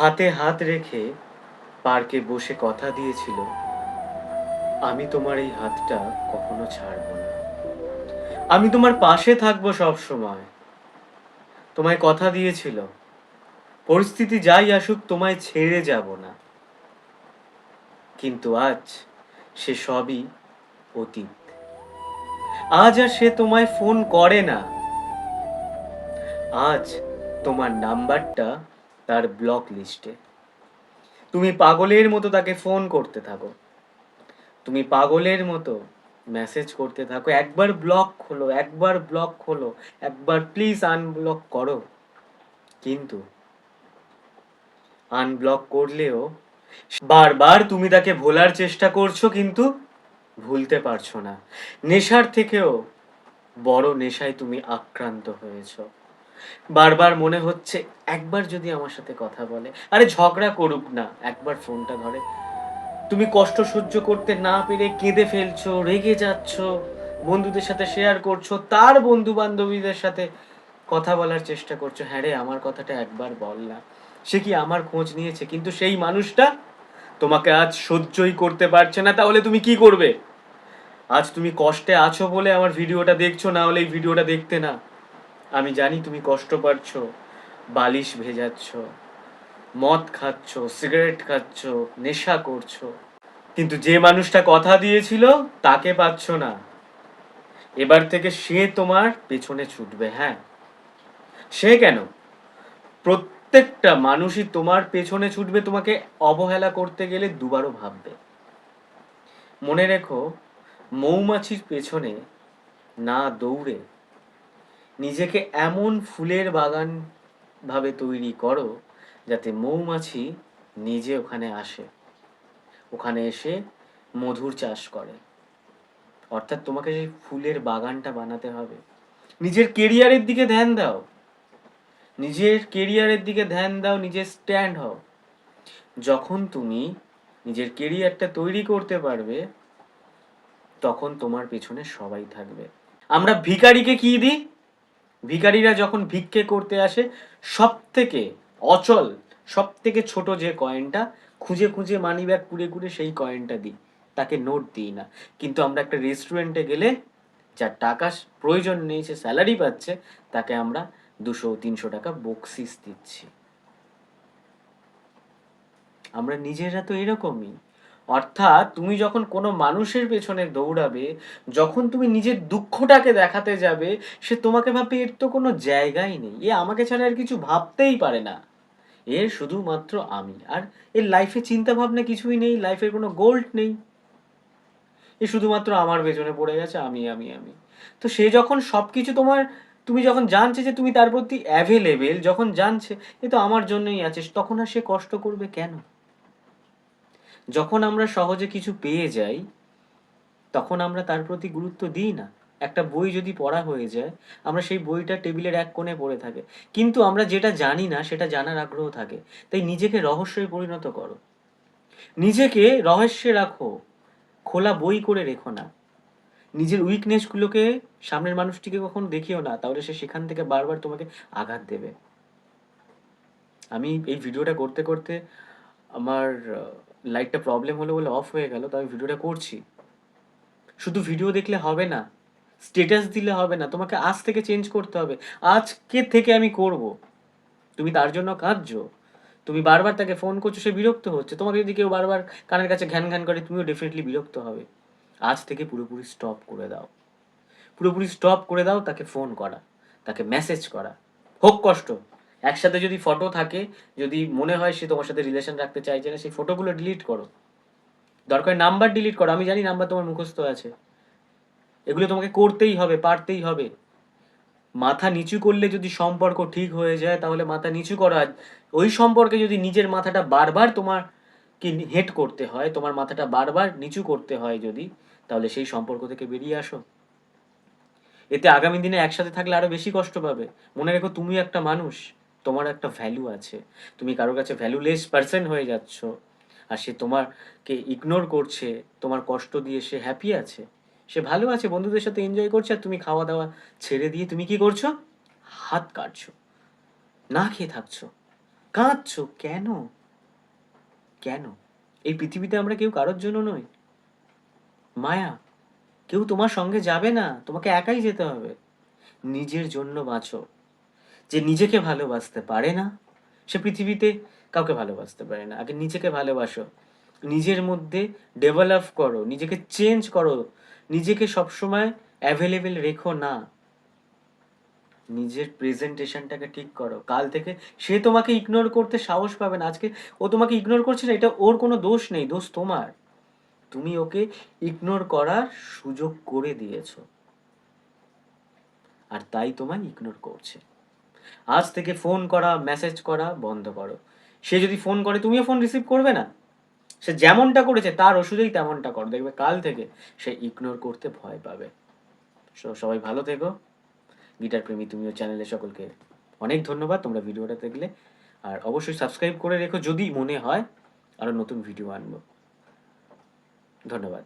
হাতে হাত রেখে পার্কে বসে কথা দিয়েছিল, আমি তোমার এই হাতটা কখনো ছাড়ব না। আমি তোমার পাশে থাকব সব সময়। তোমায় কথা দিয়েছিল, পরিস্থিতি যাই আসুক, তোমায় ছেড়ে যাব না। কিন্তু আজ সে সবই অতীত। আজ আর সে তোমায় ফোন করে না। আজ তোমার নাম্বারটা তার ব্লক লিস্টে তুমি পাগলের মতো তাকে ফোন করতে থাকো। তুমি পাগলের মতো মেসেজ করতে থাকো। একবার ব্লক খোলো, একবার ব্লক খোলো, একবার প্লিজ আনব্লক করো। কিন্তু আনব্লক করলেও বারবার তুমি তাকে ভোলার চেষ্টা করছ কিন্তু ভুলতে পারছ না। নেশার থেকেও বড় নেশায় তুমি আক্রান্ত হয়েছো। বারবার মনে হচ্ছে একবার যদি আমার সাথে কথা বলে। আরে ঝগড়া করুক না, একবার ফোনটা ধরে। তুমি কষ্ট সহ্য করতে না পেরে কেঁদে ফেলছো, রেগে যাচ্ছ, বন্ধুদের সাথে শেয়ার করছ, তার বন্ধু বান্ধবীদের সাথে কথা বলার চেষ্টা করছ। হ্যাঁ রে, আমার কথাটা একবার বল সে কি আমার খোঁজ নিয়েছে? কিন্তু সেই মানুষটা তোমাকে আজ সহ্যই করতে পারছে না। তাহলে তুমি কি করবে? আজ তুমি কষ্টে আছো বলে আমার ভিডিওটা দেখছ, না হলে এই ভিডিওটা দেখতে না। আমি জানি তুমি কষ্ট পাচ্ছ, বালিশ ভেজাচ্ছ, মদ খাচ্ছ, সিগারেট খাচ্ছ, নেশা করছ। কিন্তু যে মানুষটা কথা দিয়েছিল, তাকে পাচ্ছ না। এবার থেকে সে তোমার পেছনে ছুটবে হ্যাঁ? সে কেন? প্রত্যেকটা মানুষই তোমার পেছনে ছুটবে, তোমাকে অবহেলা করতে গেলে দুবারও ভাববে। মনে রেখো, মৌমাছির পেছনে না দৌড়ে নিজেকে এমন ফুলের বাগান ভাবে তৈরি করো যাতে মৌমাছি নিজে ওখানে আসে। ওখানে এসে মধুর চাষ করে। অর্থাৎ তোমাকে সেই ফুলের বাগানটা বানাতে হবে। নিজের কেরিয়ারের দিকে ধ্যান দাও। নিজের কেরিয়ারের দিকে ধ্যান দাও নিজের স্ট্যান্ড হও। যখন তুমি নিজের কেরিয়ারটা তৈরি করতে পারবে, তখন তোমার পেছনে সবাই থাকবে। আমরা ভিখারিকে কি দিই? ভিখারিরা যখন ভিক্ষে করতে আসে সব থেকে অচল সব থেকে ছোট যে কয়েনটা, খুঁজে খুঁজে মানি ব্যাগ কুড়ে কুড়ে সেই কয়েনটা দিই। তাকে নোট দিই না। কিন্তু আমরা একটা রেস্টুরেন্টে গেলে, যার টাকা প্রয়োজন নেই, সে স্যালারি পাচ্ছে, তাকে আমরা দুশো, তিনশো টাকা বকশিস দিচ্ছি। আমরা নিজেরা তো এরকমই। অর্থাৎ তুমি যখন কোনো মানুষের পেছনে দৌড়াবে, যখন তুমি নিজের দুঃখটাকে দেখাতে যাবে, সে তোমাকে ভাববে এর তো কোনো জায়গাই নেই। এ আমাকে ছাড়া আর কিছু ভাবতেই পারে না। এর শুধুমাত্র আমি। আর এর লাইফে চিন্তা ভাবনা কিছুই নেই লাইফের কোনো গোল্ড নেই। এ শুধুমাত্র আমার পেছনে পড়ে গেছে, আমি আমি আমি। তো সে যখন সব কিছু তোমার, তুমি যখন জানছে যে তুমি তার প্রতি অ্যাভেলেবেল যখন জানছে, এ তো আমার জন্যই আছে, তখন আর সে কষ্ট করবে কেন? যখন আমরা সহজে কিছু পেয়ে যাই, তখন আমরা তার প্রতি গুরুত্ব দিই না। একটা বই যদি পড়া হয়ে যায়, আমরা সেই বইটা টেবিলের এক কোণে পড়ে থাকে। কিন্তু আমরা যেটা জানি না, সেটা জানার আগ্রহ থাকে। তাই নিজেকে রহস্যে পরিণত করো। নিজেকে রহস্যে রাখো। খোলা বই করে রেখো না। নিজের উইকনেসগুলোকে সামনের মানুষটিকে কখন দেখিও না। তাহলে সে সেখান থেকে বারবার তোমাকে আঘাত দেবে। আমি এই ভিডিওটা করতে করতে আমার লাইটটা প্রবলেম হলো বলে অফ হয়ে গেল, তো আমি ভিডিওটা করছি। শুধু ভিডিও দেখলে হবে না স্টেটাস দিলে হবে না, তোমাকে আজ থেকে চেঞ্জ করতে হবে। আজকে থেকে আমি করব। তুমি তার জন্য কাঁদছো। তুমি বারবার তাকে ফোন করছ, সে বিরক্ত হচ্ছে। তোমাকে যদি কেউ বারবার কানের কাছে ঘ্যান ঘ্যান করে, তুমিও ডেফিনেটলি বিরক্ত হবে। আজ থেকে পুরোপুরি স্টপ করে দাও। পুরোপুরি স্টপ করে দাও তাকে ফোন করা, তাকে মেসেজ করা। হোক কষ্ট। একসাথে যদি ফটো থাকে, যদি মনে হয় সে তোমার সাথে রিলেশন রাখতে চাইছে না, সেই ফটোগুলো ডিলিট করো। দরকার নাম্বার ডিলিট করো। আমি জানি নাম্বার তোমার মুখস্থ আছে। এগুলো তোমাকে করতেই হবে, পারতেই হবে। মাথা নিচু করলে যদি সম্পর্ক ঠিক হয়ে যায়, তাহলে মাথা নিচু করা। ওই সম্পর্কে যদি নিজের মাথাটা বারবার তোমার কি হেট করতে হয়, তোমার মাথাটা বারবার নিচু করতে হয় যদি, তাহলে সেই সম্পর্ক থেকে বেরিয়ে আসো। এতে আগামী দিনে একসাথে থাকলে আরও বেশি কষ্ট পাবে। মনে রেখো তুমি একটা মানুষ। তোমার একটা ভ্যালু আছে। তুমি কারোর কাছে ভ্যালুলেস পার্সন হয়ে যাচ্ছ আর সে তোমারকে ইগনোর করছে, তোমার কষ্ট দিয়ে সে হ্যাপি আছে। সে ভালো আছে, বন্ধুদের সাথে এনজয় করছে আর তুমি খাওয়া দাওয়া ছেড়ে দিয়ে তুমি কি করছ? হাত কাটছো, না খেয়ে থাকছো, কাঁদছো, কেন? কেন? এই পৃথিবীতে আমরা কেউ কারোর জন্য নই। মায়া, কেউ তোমার সঙ্গে যাবে না, তোমাকে একাই যেতে হবে। নিজের জন্য বাঁচো। যে নিজেকে ভালোবাসতে পারে না, সে পৃথিবীতে কাউকে ভালোবাসতে পারে না। আগে নিজেকে ভালোবাসো, নিজের মধ্যে ডেভেলপ করো, নিজেকে চেঞ্জ করো, নিজেকে সবসময় অ্যাভেলেবেল রেখো না। নিজের প্রেজেন্টেশনটাকে ঠিক করো। কাল থেকে সে তোমাকে ইগনোর করতে সাহস পাবে না। আজকে ও তোমাকে ইগনোর করছে না, এটা ওর কোনো দোষ নেই, দোষ তোমার। তুমি ওকে ইগনোর করার সুযোগ করে দিয়েছ। আর তাই তোমায় ইগনোর করছে। আজ থেকে ফোন করা মেসেজ করা বন্ধ করো। সে যদি ফোন করে তুমিও ফোন রিসিভ করবে না? সে যেমনটা করেছে তার ওষুধেই তেমনটা করো। দেখবে কাল থেকে সে ইগনোর করতে ভয় পাবে। So, সবাই ভালো থেকো। গিটার প্রেমী তুমিও চ্যানেলে সকলকে অনেক ধন্যবাদ। তোমরা ভিডিওটা দেখলে। আর অবশ্যই সাবস্ক্রাইব করে রেখো যদি মনে হয় আরও নতুন ভিডিও আনব। ধন্যবাদ।